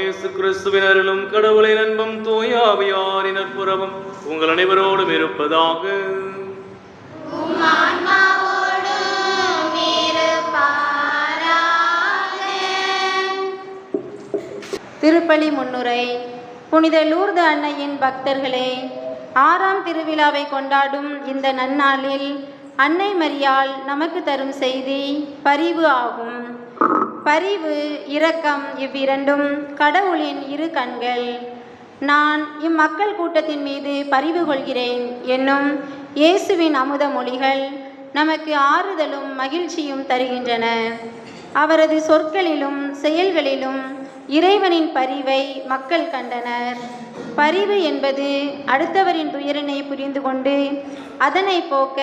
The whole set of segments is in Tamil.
இயேசு கிறிஸ்துவின் அருளும் கடவுளின் அன்பும் தூயாவியாரின் நட்புறவும் உங்கள் அனைவரோடும் இருப்பதாக. திருப்பலி முன்னுரை புனித லூர்து அன்னையின் பக்தர்களே ஆறாம் திருவிழாவை கொண்டாடும் இந்த நன்னாளில் அன்னை மரியாள் நமக்கு தரும் செய்தி பரிவு ஆகும். பரிவு இரக்கம் இவ்விரண்டும் கடவுளின் இரு கண்கள். நான் இம்மக்கள் கூட்டத்தின் மீது பரிவு கொள்கிறேன் என்னும் இயேசுவின் அமுத மொழிகள் நமக்கு ஆறுதலும் மகிழ்ச்சியும் தருகின்றன. அவரது சொற்களிலும் செயல்களிலும் இறைவனின் பரிவை மக்கள் கண்டனர். பரிவு என்பது அடுத்தவரின் துயரினை புரிந்து கொண்டு அதனை போக்க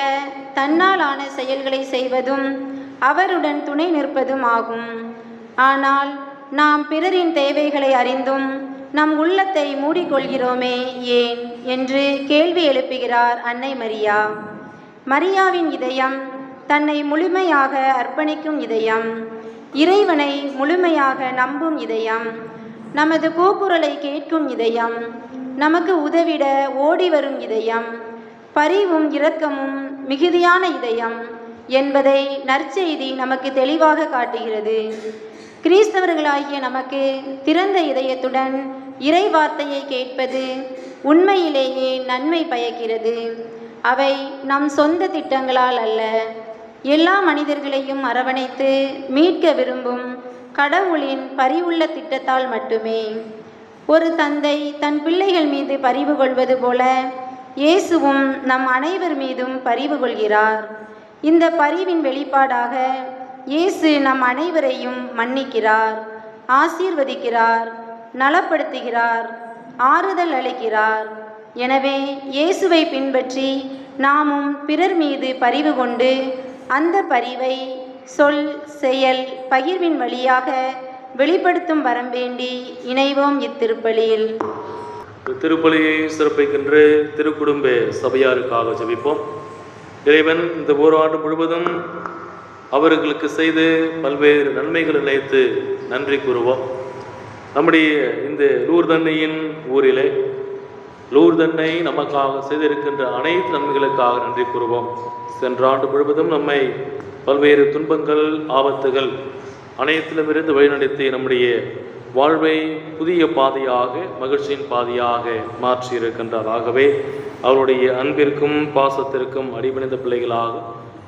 தன்னால் செயல்களை செய்வதும் அவருடன் துணை நிற்பதும் ஆகும். ஆனால் நாம் பிறரின் தேவைகளை அறிந்தும் நம் உள்ளத்தை மூடிக்கொள்கிறோமே ஏன் என்று கேள்வி எழுப்புகிறார் அன்னை மரியா. மரியாவின் இதயம் தன்னை முழுமையாக அர்ப்பணிக்கும் இதயம் இறைவனை முழுமையாக நம்பும் இதயம் நமது கூக்குரலை கேட்கும் இதயம் நமக்கு உதவிட ஓடி வரும் இதயம் பரிவும் இரக்கமும் மிகுதியான இதயம் என்பதை நற்செய்தி நமக்கு தெளிவாக காட்டுகிறது. கிறிஸ்தவர்களாகிய நமக்கு திறந்த இதயத்துடன் இறை வார்த்தையை கேட்பது உண்மையிலேயே நன்மை பயக்கிறது. அவை நம் சொந்த திட்டங்களால் அல்ல எல்லா மனிதர்களையும் அரவணைத்து மீட்க விரும்பும் கடவுளின் பரிவுள்ள திட்டத்தால் மட்டுமே. ஒரு தந்தை தன் பிள்ளைகள் மீது பரிவு கொள்வது போல இயேசுவும் நம் அனைவர் மீதும் பரிவு கொள்கிறார். இந்த பரிவின் வெளிப்பாடாக இயேசு நம் அனைவரையும் மன்னிக்கிறார் ஆசீர்வதிக்கிறார் நலப்படுத்துகிறார் ஆறுதல் அளிக்கிறார். எனவே இயேசுவை பின்பற்றி நாமும் பிறர் மீது பரிவு கொண்டு அந்த பரிவை சொல் செயல் பகிர்வின் வழியாக வெளிப்படுத்தும் வரம் வேண்டி இணைவோம் இத்திருப்பலியில். திருப்பலியை சிறப்பிக்கின்ற திருக்குடும்ப சபையாருக்காக ஜபிப்போம். இறைவன் இந்த ஓராண்டு முழுவதும் அவர்களுக்கு செய்து பல்வேறு நன்மைகளை நினைத்து நன்றி கூறுவோம். நம்முடைய இந்த லூர்தன்னையின் ஊரிலே லூர்தன்னை நமக்காக செய்திருக்கின்ற அனைத்து நன்மைகளுக்காக நன்றி கூறுவோம். சென்ற ஆண்டு முழுவதும் நம்மை பல்வேறு துன்பங்கள் ஆபத்துகள் அனைத்திலுமிருந்து வழிநடத்தி நம்முடைய வாழ்வை புதிய பாதையாக மகிழ்ச்சியின் பாதையாக மாற்றி ஆகவே அவருடைய அன்பிற்கும் பாசத்திற்கும் அடிபணிந்த பிள்ளைகளாக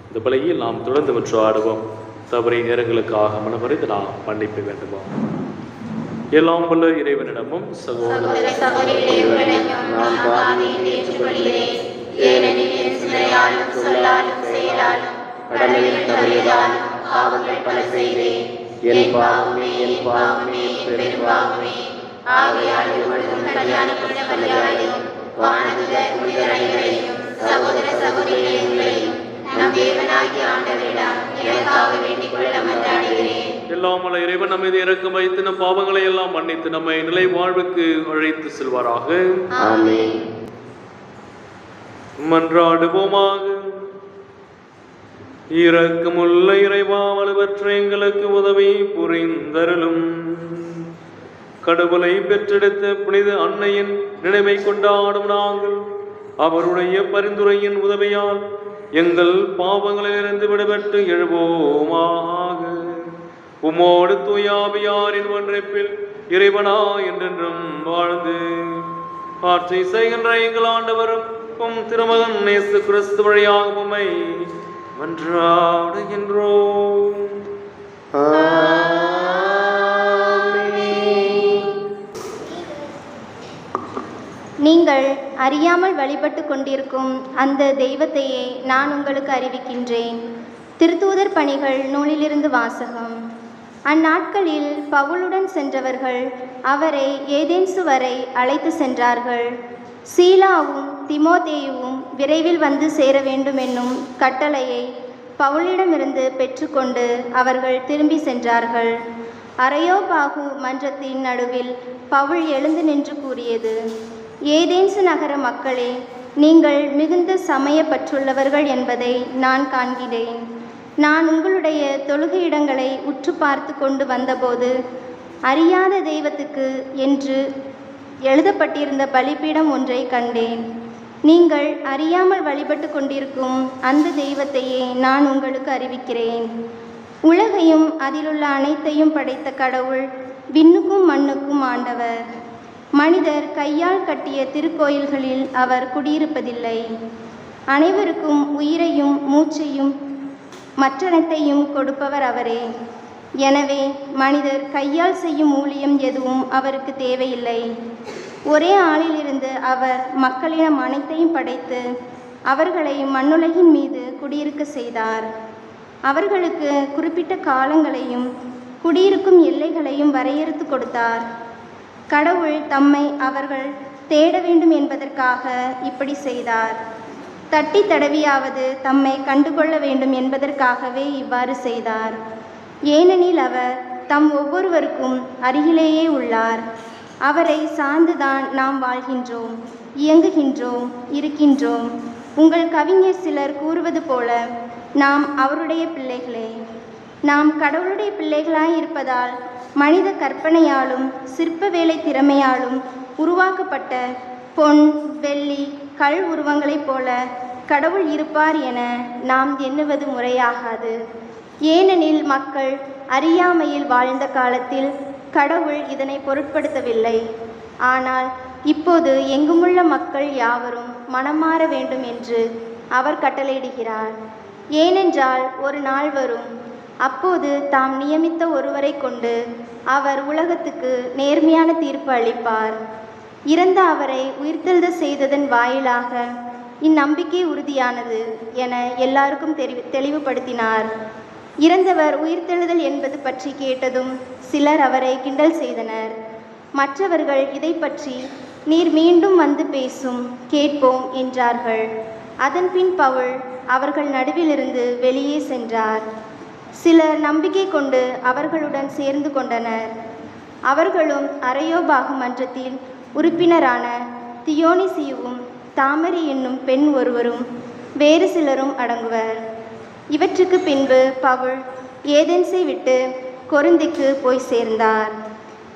இந்த பிள்ளையில் நாம் தொடர்ந்து வெற்று ஆடுவோம். தவறை நேரங்களுக்காக மனமறிந்து நாம் மன்னிப்பு வேண்டுவோம். எல்லாம் வல்ல இறைவனிடமும் சகோதர நான் பாவியை ஏற்றுக்கொள்கிறேன் ஏனெனில் என் என் பாவமே என் பாவமே ஆகையால் புனித பலியாரையும் வானதுத புனிதர் அனைவரையும் சகோதர சகோதரிகளையும் நம் தேவனாகிய ஆண்டவரிடம் எனக்காக வேண்டிக் கொள்ள மன்றாடுகிறேன். எல்லாம் வல்ல இறைவன் நம்மை இறக்கம் வைத்து நம் பாவங்களை எல்லாம் மன்னித்து நம்மை நிலை வாழ்வுக்கு அழைத்து செல்வாராக. மன்றாடுவோமாக. இரக்கமுள்ள இறைவா வலுவற்ற எங்களுக்கு உதவி புரிந்தருளும். கடவுளை பெற்றெடுத்த புனித அன்னையின் நினைவை கொண்டாடும் நாங்கள் அவருடைய பரிந்துரையின் உதவியால் எங்கள் பாவங்களிலிருந்து விடுபட்டு எழுவோமாக. உமோடு தூயாபியாரின் ஒன்றைப்பில் இறைவனா என்றென்றும் வாழ்ந்து ஆற்றை செய்கின்ற எங்கள் ஆண்டவரும் உம் திருமகன் நேசு கிறிஸ்து வழியாக உம்மை மன்றாடுகின்றோம். நீங்கள் அறியாமல் வழிபட்டு கொண்டிருக்கும் அந்த தெய்வத்தையே நான் உங்களுக்கு அறிவிக்கின்றேன். திருத்தூதர் பணிகள் நூலிலிருந்து வாசகம். அந்நாட்களில் பவுலுடன் சென்றவர்கள் அவரை ஏதேன்சு வரை அழைத்து சென்றார்கள். சீலாவும் திமோதேயுவும் விரைவில் வந்து சேர வேண்டும் என்னும் கட்டளையை பவுலிடமிருந்து பெற்றுக்கொண்டு அவர்கள் திரும்பி சென்றார்கள். அரையோபாகு மன்றத்தின் நடுவில் பவுல் எழுந்து நின்று கூறியது ஏதேன்சு நகர மக்களே நீங்கள் மிகுந்த சமயப்பற்றுள்ளவர்கள் என்பதை நான் காண்கிறேன். நான் உங்களுடைய தொழுகை இடங்களை உற்று பார்த்து கொண்டு வந்தபோது அறியாத தெய்வத்துக்கு என்று எழுதப்பட்டிருந்த பலிபீடம் ஒன்றை கண்டேன். நீங்கள் அறியாமல் வழிபட்டு கொண்டிருக்கும் அந்த தெய்வத்தையே நான் உங்களுக்கு அறிவிக்கிறேன். உலகையும் அதிலுள்ள அனைத்தையும் படைத்த கடவுள் விண்ணுக்கும் மண்ணுக்கும் ஆண்டவர். மனிதர் கையால் கட்டிய திருக்கோயில்களில் அவர் குடியிருப்பதில்லை. அனைவருக்கும் உயிரையும் மூச்சையும் மற்றனத்தையும் கொடுப்பவர் அவரே. எனவே மனிதர் கையால் செய்யும் ஊழியம் எதுவும் அவருக்கு தேவையில்லை. ஒரே ஆளிலிருந்து அவர் மக்களிடம் அனைத்தையும் படைத்து அவர்களை மண்ணுலகின் மீது குடியிருக்க செய்தார். அவர்களுக்கு குறிப்பிட்ட காலங்களையும் குடியிருக்கும் எல்லைகளையும் வரையறுத்து கொடுத்தார். கடவுள் தம்மை அவர்கள் தேட வேண்டும் என்பதற்காக இப்படி செய்தார். தட்டி தடவியாவது தம்மை கண்டுகொள்ள வேண்டும் என்பதற்காகவே இவ்வாறு செய்தார். ஏனெனில் அவர் தம் ஒவ்வொருவருக்கும் அருகிலேயே உள்ளார். அவரை சார்ந்துதான் நாம் வாழ்கின்றோம் இயங்குகின்றோம் இருக்கின்றோம். உங்கள் கவிஞர் சிலர் கூறுவது போல நாம் அவருடைய பிள்ளைகளே. நாம் கடவுளுடைய பிள்ளைகளாய் இருப்பதால் மனித கற்பனையாலும் சிற்ப வேலை திறமையாலும் உருவாக்கப்பட்ட பொன் வெள்ளி கல் உருவங்களைப் போல கடவுள் இருப்பார் என நாம் எண்ணுவது முறையாகாது. ஏனெனில் மக்கள் அறியாமையில் வாழ்ந்த காலத்தில் கடவுள் இதனை பொருட்படுத்தவில்லை. ஆனால் இப்போது எங்குமுள்ள மக்கள் யாவரும் மனமாற வேண்டும் என்று அவர் கட்டளையிடுகிறார். ஏனென்றால் ஒரு நாள் வரும் அப்போது தாம் நியமித்த ஒருவரை கொண்டு அவர் உலகத்துக்கு நேர்மையான தீர்ப்பு அளிப்பார். இறந்த அவரை உயிர்த்தெழுத செய்ததன் வாயிலாக இந்நம்பிக்கை உறுதியானது என எல்லாருக்கும் தெரி தெளிவுபடுத்தினார். இறந்தவர் உயிர்த்தெழுதல் என்பது பற்றி கேட்டதும் சிலர் அவரை கிண்டல் செய்தனர். மற்றவர்கள் இதை பற்றி நீர் மீண்டும் வந்து பேசும் கேட்போம் என்றார்கள். அதன்பின் பவுல் அவர்கள் நடுவிலிருந்து வெளியே சென்றார். சிலர் நம்பிக்கை கொண்டு அவர்களுடன் சேர்ந்து கொண்டனர். அவர்களும் அரையோபாகு மன்றத்தில் உறுப்பினரான தியோனிசியுவும் தாமரை என்னும் பெண் ஒருவரும் வேறு சிலரும் அடங்குவர். இவற்றுக்கு பின்பு பவுல் ஏதென்ஸை விட்டு கொரிந்திக்கு போய் சேர்ந்தார்.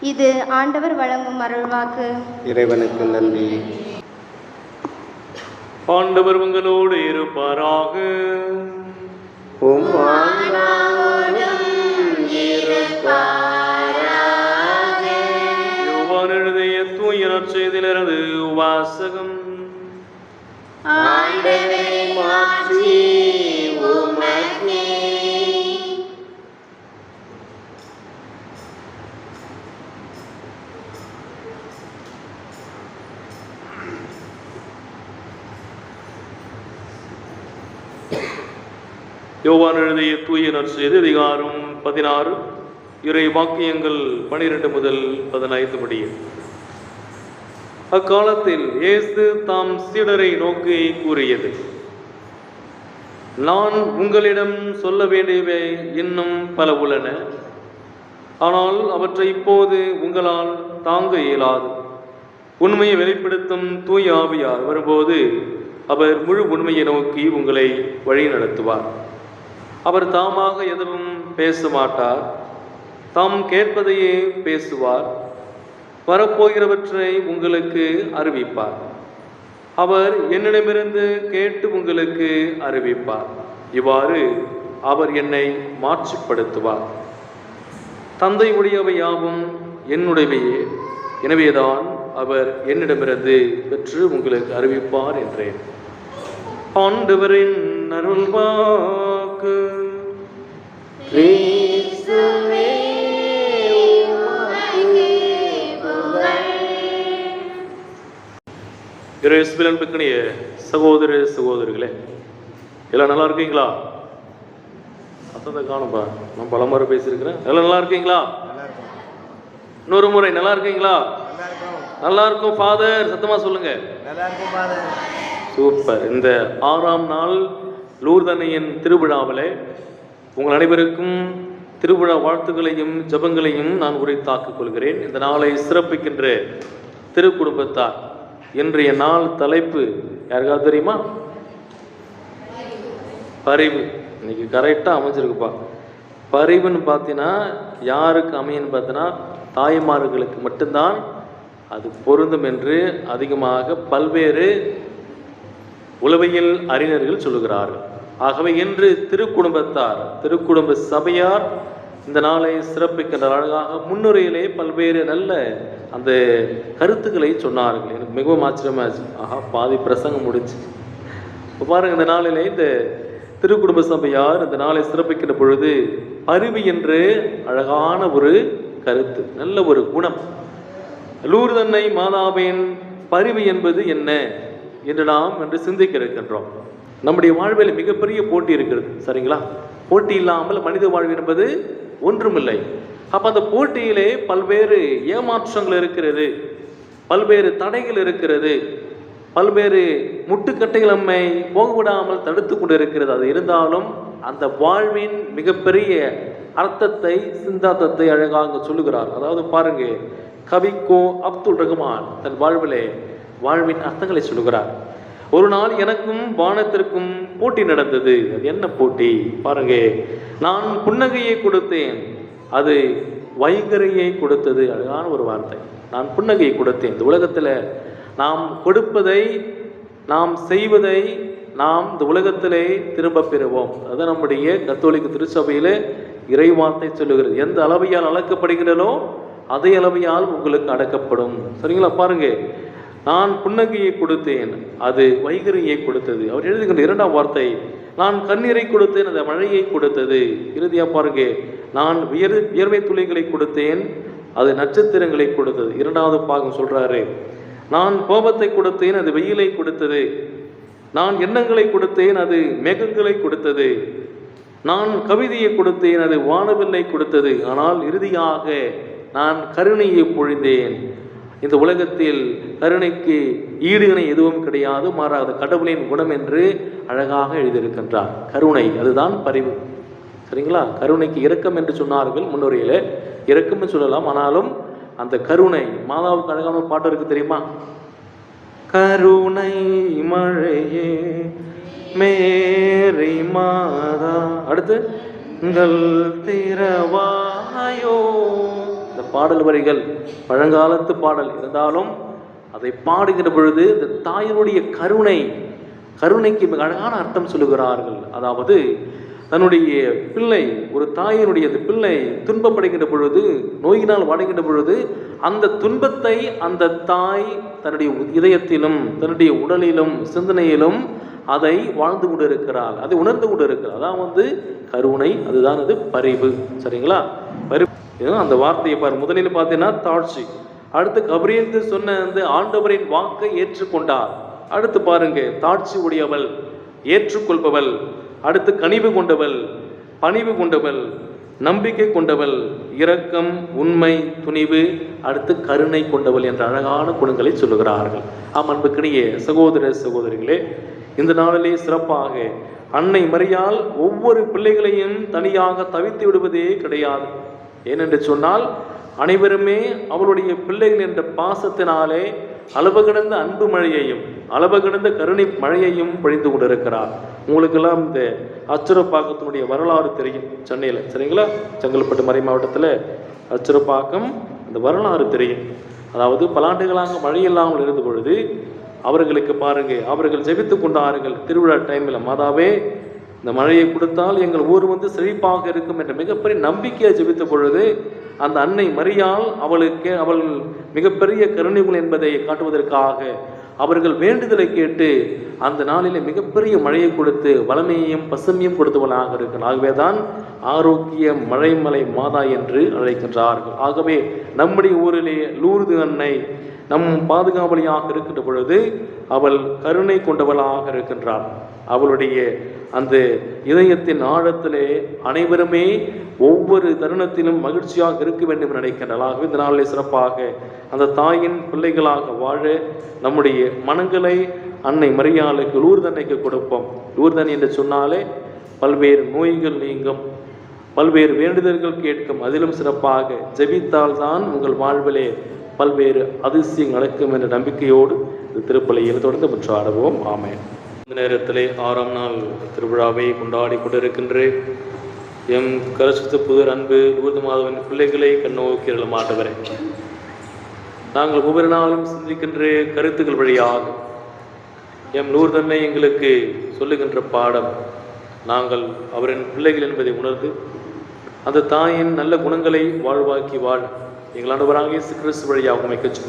இது ஆண்டவர் வழங்கும் அருள்வாக்கு. இறைவனுக்கு நன்றி. ஆண்டவர் உங்களோடு இருப்பாராக. உம் ஆன்மாவோடும் இருப்பாராக. யோவான் எழுதிய தூய நற்செய்தியிலிருந்து வாசகம் யோவான் எழுதிய தூய நற்செய்தி அதிகாரம் பதினாறு. இறை வாக்கியங்கள் பனிரெண்டு முதல் பதினைந்து முடியும் அக்காலத்தில் இயேசு தாம் சீடரை நோக்கி கூறியது நான் உங்களிடம் சொல்ல வேண்டியவை இன்னும் பல உள்ளன. ஆனால் அவற்றை இப்போது உங்களால் தாங்க இயலாது. உண்மையை வெளிப்படுத்தும் தூய ஆவியார் வரும்போது அவர் முழு உண்மையை நோக்கி உங்களை வழி நடத்துவார் அவர் தாமாக எதுவும் பேச மாட்டார் தாம் கேட்பதையே பேசுவார். வரப்போகிறவற்றை உங்களுக்கு அறிவிப்பார். அவர் என்னிடமிருந்து கேட்டு உங்களுக்கு அறிவிப்பார். இவ்வாறு அவர் என்னை மாற்றுப்படுத்துவார். தந்தை உடையவை யாவும் என்னுடையவையே. எனவேதான் அவர் என்னிடமிருந்து பெற்று உங்களுக்கு அறிவிப்பார் என்றேன். ஆண்டவரின் அருள்வார் உமக்கு அன்புக்கினிய சகோதர சகோதரிகளே எல்லாம் நல்லா இருக்கீங்களா? அத்தனை காணும்பா நான் பல முறை பேசியிருக்கிறேன். எல்லாம் நல்லா இருக்கீங்களா? இன்னொரு முறை நல்லா இருக்கீங்களா? நல்லா இருக்கும். ஃபாதர் சத்தமா சொல்லுங்க. சூப்பர் இந்த ஆறாம் நாள் லூர்தனையின் திருவிழாவிலே உங்கள் அனைவருக்கும் திருவிழா வாழ்த்துக்களையும் ஜெபங்களையும் நான் உரைத்தாக்கிக் கொள்கிறேன். இந்த நாளை சிறப்பிக்கின்ற திருக்குடும்பத்தார் இன்றைய நாள் தலைப்பு யாருக்காவது தெரியுமா? பரிவு. இன்னைக்கு கரெக்டாக அமைஞ்சிருக்குப்பா. பரிவுன்னு பார்த்தீங்கன்னா யாருக்கு அமையன்னு பார்த்தீங்கன்னா தாய்மார்களுக்கு மட்டும்தான் அது பொருந்தும் என்று அதிகமாக பல்வேறு உளவியல் அறிஞர்கள் சொல்லுகிறார்கள். ஆகவே இன்று திருக்குடும்பத்தார் திருக்குடும்ப சபையார் இந்த நாளை சிறப்பிக்கின்ற அழகாக முன்னுரையிலே பல்வேறு நல்ல அந்த கருத்துக்களை சொன்னார்கள். எனக்கு மிகவும் ஆச்சரியமாச்சு ஆஹா பாதி பிரசங்கம் முடிச்சு இப்போ பாருங்கள் இந்த நாளிலே இந்த திருக்குடும்ப சபையார் இந்த நாளை சிறப்பிக்கின்ற பொழுது பருவி என்று அழகான ஒரு கருத்து நல்ல ஒரு குணம். லூர்தன்னை மாதாவின் பருவி என்பது என்ன என்று நாம் என்று சிந்திக்க இருக்கின்றோம். நம்முடைய வாழ்வில் மிகப்பெரிய போட்டி இருக்கிறது. சரிங்களா? போட்டி இல்லாமல் மனித வாழ்வு என்பது ஒன்றுமில்லை. அப்போ அந்த போட்டியிலே பல்வேறு ஏமாற்றங்கள் இருக்கிறது. பல்வேறு தடைகள் இருக்கிறது. பல்வேறு முட்டுக்கட்டைகள் நம்மை போக விடாமல் தடுத்து கொண்டு இருக்கிறது அது இருந்தாலும் அந்த வாழ்வின் மிகப்பெரிய அர்த்தத்தை சிந்தாந்தத்தை அழகாக சொல்லுகிறார். அதாவது பாருங்க கவிக்கோ அப்துல் ரஹ்மான் தன் வாழ்விலே வாழ்வின் அர்த்தங்களை சொல்லுகிறார். ஒரு நாள் எனக்கும் வானத்திற்கும் போட்டி நடந்தது. அது என்ன போட்டி? பாருங்க நான் புன்னகையை கொடுத்தேன். அது வைகரையை கொடுத்தது. அழகான ஒரு வார்த்தை. நான் புன்னகையை கொடுத்தேன். இந்த உலகத்தில் நாம் கொடுப்பதை நாம் செய்வதை நாம் இந்த உலகத்திலே திரும்ப பெறுவோம். அது நம்முடைய கத்தோலிக்க திருச்சபையில் இறைவார்த்தை சொல்லுகிறது. எந்த அளவையால் அளக்கப்படுகிறதோ அதே அளவையால் உங்களுக்கு அடக்கப்படும். சரிங்களா? பாருங்க நான் புன்னகையை கொடுத்தேன் அது வைகரியை கொடுத்தது. அவர் எழுதுகின்ற இரண்டாம் வார்த்தை நான் கண்ணீரை கொடுத்தேன் அந்த மழையை கொடுத்தது. இறுதியாக பாருங்க நான் வியர் வியர்வை துளிகளை கொடுத்தேன் அது நட்சத்திரங்களை கொடுத்தது. இரண்டாவது பாகம் சொல்றாரு நான் கோபத்தை கொடுத்தேன் அது வெயிலை கொடுத்தது. நான் எண்ணங்களை கொடுத்தேன் அது மேகங்களை கொடுத்தது. நான் கவிதையை கொடுத்தேன் அது வானவில்லை கொடுத்தது. ஆனால் இறுதியாக நான் கருணையை பொழிந்தேன். இந்த உலகத்தில் கருணைக்கு ஈடுகணை எதுவும் கிடையாது மாறாத கடவுளின் குணம் என்று அழகாக எழுதியிருக்கின்றார். கருணை அதுதான் பரிவு. சரிங்களா? கருணைக்கு இரக்கம் என்று சொன்னார்கள் முன்னுரையில் இரக்கம்னு சொல்லலாம் ஆனாலும் அந்த கருணை மாதாவுக்கு அழகான ஒரு பாட்டு இருக்கு தெரியுமா? கருணை மழையே மேரி மாதா. அடுத்து உங்கள் திரவாயோ பாடல் வரிகள் பழங்காலத்து பாடல் இருந்தாலும் அதை பாடுகிற பொழுது இந்த தாயினுடைய கருணை கருணைக்கு மிக அழகான அர்த்தம் சொல்லுகிறார்கள். அதாவது தன்னுடைய பிள்ளை ஒரு தாயினுடைய பிள்ளை துன்பப்படுகின்ற பொழுது நோயினால் வாடுகின்ற பொழுது அந்த துன்பத்தை அந்த தாய் தன்னுடைய இதயத்திலும் தன்னுடைய உடலிலும் சிந்தனையிலும் அதை வாழ்ந்து கொண்டு இருக்கிறாள் அதை உணர்ந்து கொண்டு இருக்கிறாள் அதான் வந்து கருணை அதுதான் அது பரிவு. சரிங்களா? பரிவு. இதுதான் அந்த வார்த்தையை பாரு. முதலில் பார்த்தீங்கன்னா தாழ்ச்சி. அடுத்து கபரியந்து சொன்ன வந்து ஆண்டவரின் வாக்கை ஏற்றுக்கொண்டார். அடுத்து பாருங்க தாட்சி உடையவள் ஏற்றுக்கொள்பவள். அடுத்து கனிவு கொண்டவள் பணிவு கொண்டவள் நம்பிக்கை கொண்டவள் இரக்கம் உண்மை துணிவு அடுத்து கருணை கொண்டவள் என்ற அழகான குணங்களை சொல்லுகிறார்கள். ஆம் அன்புக்கிடையே சகோதர சகோதரிகளே இந்த நாளிலே சிறப்பாக அன்னை மரியால் ஒவ்வொரு பிள்ளைகளையும் தனியாக தவித்து விடுவதே கிடையாது. ஏனென்று சொன்னால் அனைவருமே அவளுடைய பிள்ளைகள் என்ற பாசத்தினாலே அளவு கிடந்த அன்பு மழையையும் அளவு கிடந்த கருணை மழையையும் பொழிந்து கொண்டிருக்கிறார். உங்களுக்கெல்லாம் இந்த அச்சுரப்பாக்கத்தினுடைய வரலாறு தெரியும். சென்னையில். சரிங்களா? செங்கல்பட்டு மறை மாவட்டத்தில் அச்சுரப்பாக்கம் அந்த வரலாறு தெரியும். அதாவது பல ஆண்டுகளாக மழை இல்லாமல் இருந்த பொழுது அவர்களுக்கு பாருங்கள் அவர்கள் ஜெபித்து கொண்டார்கள் திருவிழா டைமில் மாதாவே இந்த மழையை கொடுத்தால் எங்கள் ஊர் வந்து செழிப்பாக இருக்கும் என்ற மிகப்பெரிய நம்பிக்கையை ஜெபித்த பொழுது அந்த அன்னை மறியால் அவளுக்கு அவள் மிகப்பெரிய கருணைகள் என்பதை காட்டுவதற்காக அவர்கள் வேண்டுதலை கேட்டு அந்த நாளிலே மிகப்பெரிய மழையை கொடுத்து வளமையையும் பசுமையும் கொடுத்தவளாக இருக்கிறார் ஆகவே தான் ஆரோக்கிய மழைமலை மாதா என்று அழைக்கின்றார்கள். ஆகவே நம்முடைய ஊரிலே லூர்து அன்னை நம் பாதுகாவலியாக இருக்கின்ற பொழுது அவள் கருணை கொண்டவளாக இருக்கின்றாள். அவளுடைய அந்த இதயத்தின் ஆழத்திலே அனைவருமே ஒவ்வொரு தருணத்திலும் மகிழ்ச்சியாக இருக்க வேண்டும் என்று ஆகவே இந்த நாளிலே சிறப்பாக அந்த தாயின் பிள்ளைகளாக வாழ நம்முடைய மனங்களை அன்னை மரியாளுக்கு லூர்தன்னைக்கு கொடுப்போம். லூர்தன் என்று சொன்னாலே பல்வேறு நோய்கள் நீங்கும். பல்வேறு வேண்டுதல்கள் கேட்கும். அதிலும் சிறப்பாக ஜெபித்தால் தான் உங்கள் வாழ்விலே பல்வேறு அதிசயம் நடக்கும் என்ற நம்பிக்கையோடு திருப்பலியில் தொடர்ந்து முற்றாடுவோம். ஆமேன். இந்த நேரத்திலே ஆறாம் நாள் திருவிழாவை கொண்டாடி கொண்டிருக்கின்ற எம். கரசுத்த புதர் அன்பு ஊர்து மாதவன் பிள்ளைகளை கண்ணோக்கி மாட்டவரே நாங்கள் ஒவ்வொரு நாளும் சிந்திக்கின்ற கருத்துக்கள் வழியாக எம். நூர்தன்னை எங்களுக்கு சொல்லுகின்ற பாடம் நாங்கள் அவரின் பிள்ளைகள் என்பதை உணர்ந்து அந்த தாயின் நல்ல குணங்களை வாழ்வாக்கி வாழ் எங்கள் ஆண்டவராக இயேசு கிறிஸ்து வழியாக உமை கட்சி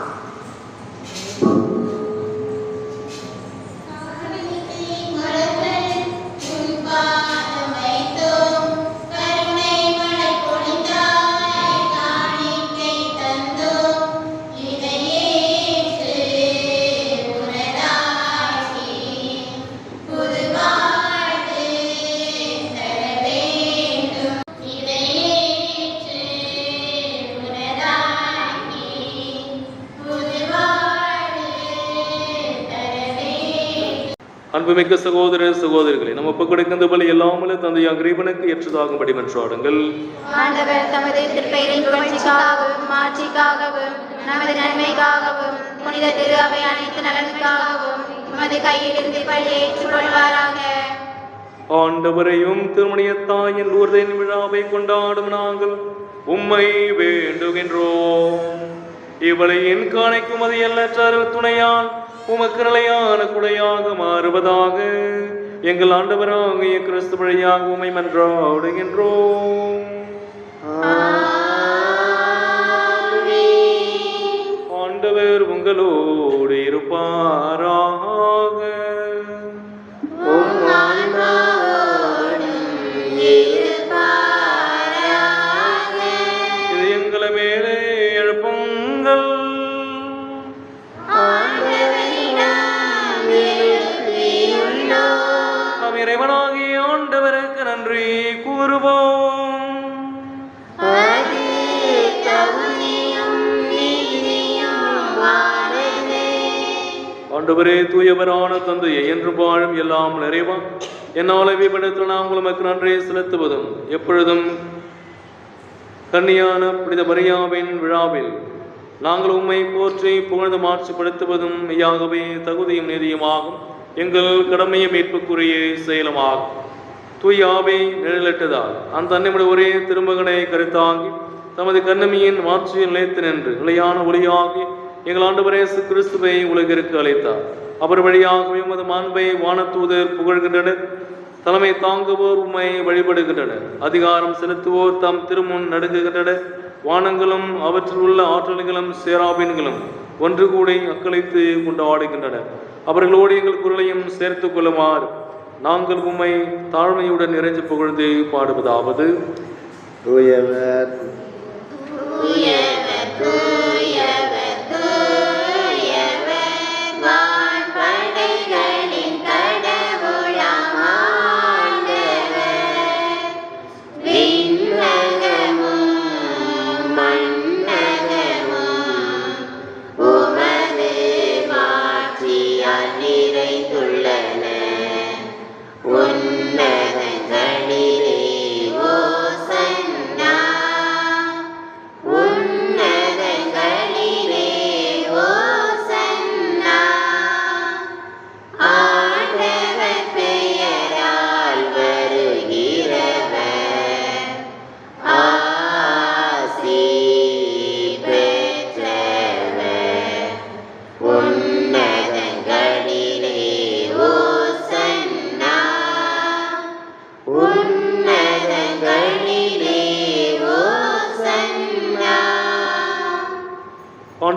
கொண்டாடுகின்றோம் ஆமென் அன்புமிக்க சகோதர சகோதரிகளை நம்ம ஒப்புக் கொடுக்கின்ற பலி எல்லாமல தந்தையாக இறைவனுக்கு ஏற்றதாகும்படி மன்றாடுங்கள். ஆண்டவர் தமது திருப்பெயரின் புகழ்ச்சிக்காகவும் மாட்சிக்காகவும் நமது நன்மைக்காகவும் புனித திரு அவை அனைத்து நலனுக்காகவும் உமது கையிலிருந்து பள்ளி ஏற்றுக்கொள்வாராக ஆண்டவரையும் திருமணியத்தாயின் ஊர்தின் விழாவை கொண்டாடும் நாங்கள் உம்மை வேண்டுகின்றோம். இவளை என் காணைக்கும் அது எல்லற்ற துணையால் உமக்கு நிலையான குடையாக மாறுவதாக. எங்கள் ஆண்டவராகிய கிறிஸ்து வழியாக உமை மன்றாடுகின்றோம் ஆண்டவர் உங்களோடு இருப்பாராக ஆண்டவரே தூயவரான தந்தையை என்று வாழும் எல்லாம் நிறைவா என்னால் விபடத்தில் நாம் உமக்கு நன்றியை செலுத்துவதும் எப்பொழுதும் கன்னியான புனித மரியாவின் விழாவில் நாங்கள் உம்மை போற்றி புகழ்ந்து மாற்றுப்படுத்துவதும் மெய்யாகவே தகுதியும் நீதியுமாகும். எங்கள் கடமையை மீட்புக்குரிய செயலுமாகும். தூயாவை நிழலிட்டதால் அந்த அன்னையுடைய ஒரே திருமகனை கருத்தாங்கி தமது கண்ணமியின் மாட்சியில் நிலைத்து நின்று நிலையான ஒளியாகி எங்கள் ஆண்டவர் கிறிஸ்துவை உலகிற்கு அழைத்தார் அவர் வழியாகவே உமது மாண்பை வானத்தூதர் புகழ்கின்றனர். தலைமை தாங்குவோர் உண்மை வழிபடுகின்றனர். அதிகாரம் செலுத்துவோர் தம் திருமுன் நடுங்குகின்றனர். வானங்களும் அவற்றில் உள்ள ஆற்றல்களும் சேராபீன்களும் ஒன்று கூடி அக்களித்து கொண்டாடுகின்றனர். அவர்களோடு எங்கள் குரலையும் சேர்த்துக் கொள்ளுமாறு நாங்கள் உம்மை தாழ்மையுடன் நிறைஞ்சு புகழ்ந்து பாடுவதாவது. தூயவர்.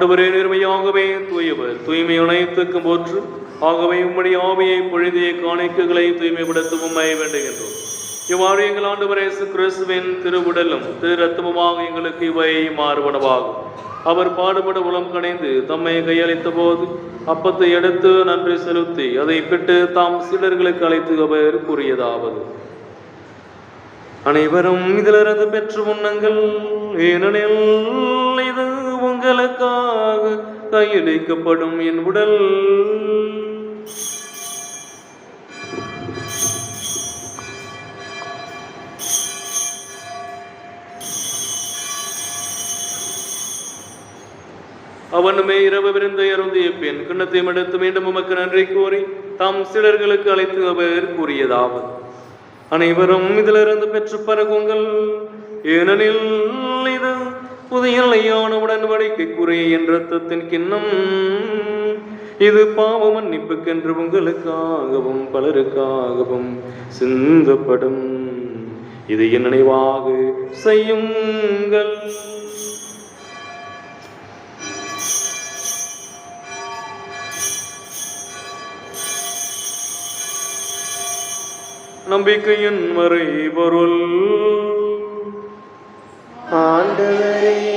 ஆண்டவரே நேர்மையாகவே தூயவர் தூய்மை அனைத்துக்கும் போற்று. ஆகவே உம்முடைய ஆவியை பொழுதிய காணிக்கைகளை தூய்மைப்படுத்தவும் உம்மை வேண்டுகின்றோம். இவ்வாறு எங்கள் ஆண்டவரே கிறிஸ்துவின் திருவுடலும் திரு ரத்தமுமாக எங்களுக்கு இவை மாறுபடவாகும் அவர் பாடுபட உளம் கணைந்து தம்மை கையளித்த போது அப்பத்தை எடுத்து நன்றி செலுத்தி அதை பெற்று தாம் சீடர்களுக்கு அழைத்து அவர் கூறியதாவது. அனைவரும் இதிலிருந்து பெற்று உண்ணுங்கள். ஏனெனில் இது கையடைக்கப்படும் என் உடல். அவனுமே இரவு விருந்தை அருந்திய பின் கிண்ணத்தை மடுத்து மீண்டும் உமக்கு நன்றி கூறி தாம் சிலர்களுக்கு அழைத்து அவர் கூறியதாவது. அனைவரும் இதிலிருந்து பெற்று பருகுங்கள். ஏனெனில் இது புதிய நிலையான உடன்படிக்கைக்குரிய என் ரத்தத்தின் கிண்ணம். இது பாவ மன்னிப்புக்கென்று உங்களுக்காகவும் பலருக்காகவும் சிந்தப்படும். இது என் நினைவாக செய்யுங்கள். நம்பிக்கையின் மறைபொருள். ஆண்டவரே.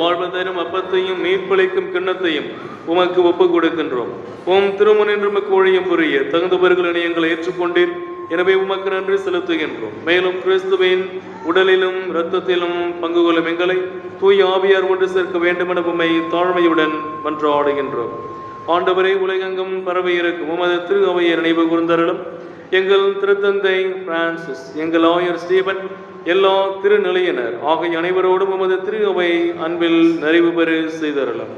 நினைவு வாழ்வதரும் அப்பத்தையும் மீன்பிழைக்கும் கிண்ணத்தையும் உமக்கு ஒப்பு கொடுக்கின்றோம் உம் திருமணின்றும் கோழியும் புரிய. தகுந்தவர்களினை எங்களை ஏற்றுக்கொண்டீர். எனவே உமக்கு நன்றி செலுத்துகின்றோம். மேலும் கிறிஸ்துவின் உடலிலும் இரத்தத்திலும் பங்கு கொள்ளும் எங்களை தூய் ஆவியார் ஒன்று சேர்க்க வேண்டும் என உண்மை தாழ்மையுடன் மன்றாடுகின்றோம். ஆண்டவரை உலகெங்கும் பரவி இருக்கும் உமது திரு அவையை நினைவு கூர்ந்தருளும். எங்கள் திருத்தந்தை பிரான்சிஸ் எங்கள் ஆயர் ஸ்டீபன் எல்லா திருநிலையினர் ஆகிய அனைவரோடும் உமது திரு அவை அன்பில் நிறைவு பெற செய்தரலாம்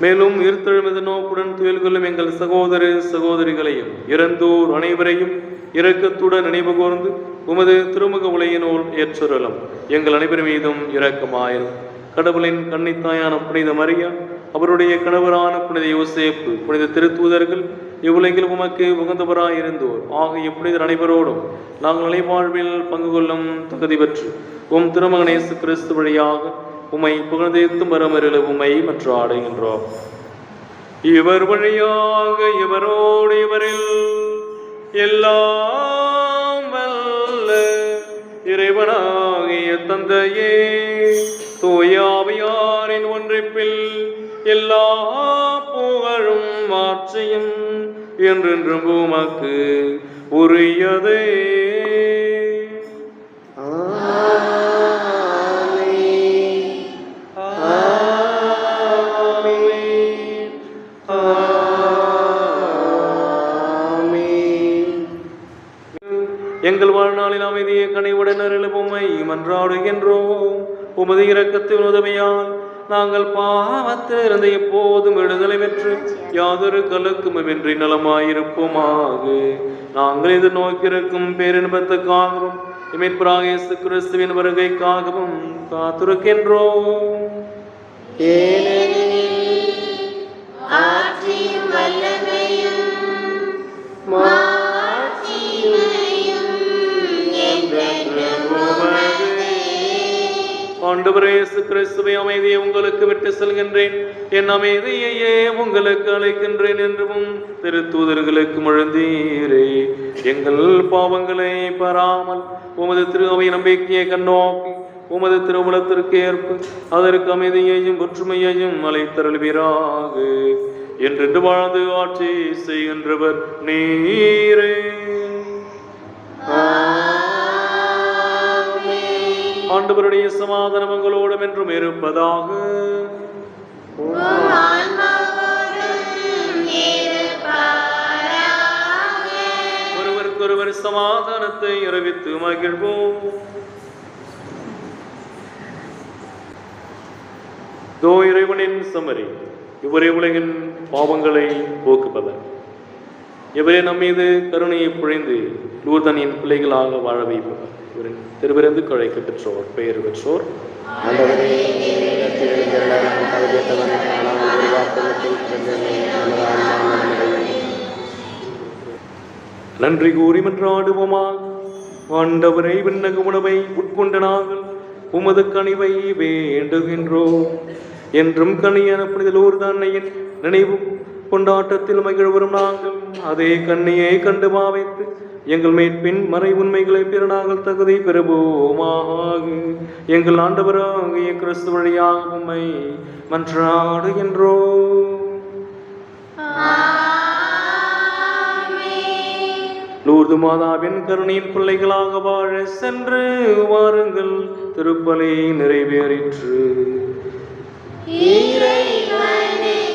மேலும் இருத்தெழுமது நோக்குடன் துயில் கொள்ளும் எங்கள் சகோதர சகோதரிகளையும் இறந்தோர் அனைவரையும் இரக்கத்துடன் நினைவு கூர்ந்து உமது திருமுக உலையினோல் ஏற்றுரலும் எங்கள் அனைவர் மீதும் இரக்கமாயிரும் கடவுளின் கண்ணித்தாயான புனித மரியா அவருடைய கணவரான புனித யோசேப்பு புனித திருத்தூதர்கள் இவ்வுலகில் உமக்கு உகந்தவராயிருந்தோர். ஆகிய புனிதர் அனைவரோடும் நாங்கள் நிலைவாழ்வில் பங்கு கொள்ளும் தகுதி பெற்று உம் திருமகனேசு கிறிஸ்து வழியாக உமை புகழ்ந்தேத்தும் வரமருள உமை மற்ற ஆடுகின்றோம் இவர் வழியாக இவரோடு இவரில் எல்லாம் வல்ல இறைவனாகிய தந்தையே தூயாவியாரின் ஒன்றிப்பில் எல்லா புகழும் ஆட்சியும் என்றென்றும் உமக்கு உரியதே. எங்கள் வாழ்நாளில் அமைதியை கனிவுடன் எழுப்புமை மன்றாடுகின்றோம். உமது இரக்கத்தின் உதவியால் நாங்கள் பாவத்திலிருந்து எப்போதும் விடுதலை பெற்று யாதொரு கலக்குமின்றி நலமாயிருப்போமாக. நாங்கள் இது நோக்கிருக்கும் பேரின்பத்துக்காகவும் இமைப்பராக கிறிஸ்துவின் வருகைக்காகவும் காத்திருக்கின்றோம். ஆற்றியும் வல்லமையும் மா ஆண்டவரே கிறிஸ்துவை அமைதியை உங்களுக்கு விட்டு செல்கின்றேன். என் அமைதியையே உங்களுக்கு அழைக்கின்றேன் என்றும் திருத்தூதர்களுக்கு முழந்தீரே. எங்கள் பாவங்களை பெறாமல் உமது திருவை நம்பிக்கையை கண்ணோக்கி உமது திருமணத்திற்கு ஏற்ப அதற்கு அமைதியையும் ஒற்றுமையையும் அழைத்தருள்வீராக என்றென்று வாழ்ந்து ஆட்சி செய்கின்றவர் நீரே. ஆண்டவருடைய சமாதானம் உங்களோடும் என்றும் இருப்பதாக. ஒருவருக்கொருவர் சமாதானத்தை அறிவித்து மகிழ்வோம். தோ இறைவனின் சமரி. இவரே உலகின் பாவங்களை போக்குபவர். இவரே நம்மீது கருணையை புழைந்து லூர்தனின் பிள்ளைகளாக வாழ வைப்பவர். இவரின் திருவிருந்து கழைக்க பெற்றோர் பெயர் பெற்றோர். ஒரு நன்றி கூறி மன்றாடுவோமா ஆண்டவரை விண்ணக உணவை உட்கொண்ட நாங்கள் உமது கனிவை வேண்டுகின்றோம். என்றும் கனியான புனிதலூர் தன்னையின் நினைவு கொண்டாட்டத்தில் மகிழ்வரும் நாங்கள் அதே கண்ணியை கண்டு பாவைத்து எங்கள் மேற்பின் மறை உண்மைகளை பெற நாங்கள் தகுதி பெறுவோமாக. எங்கள் ஆண்டவராகிய கிறிஸ்து வழியாக உம்மை மன்றாடுகின்றோம் லூர்து மாதாவின் கருணையின் பிள்ளைகளாக வாழ சென்று வாருங்கள். திருப்பலி நிறைவேறிற்று. இறைவன்.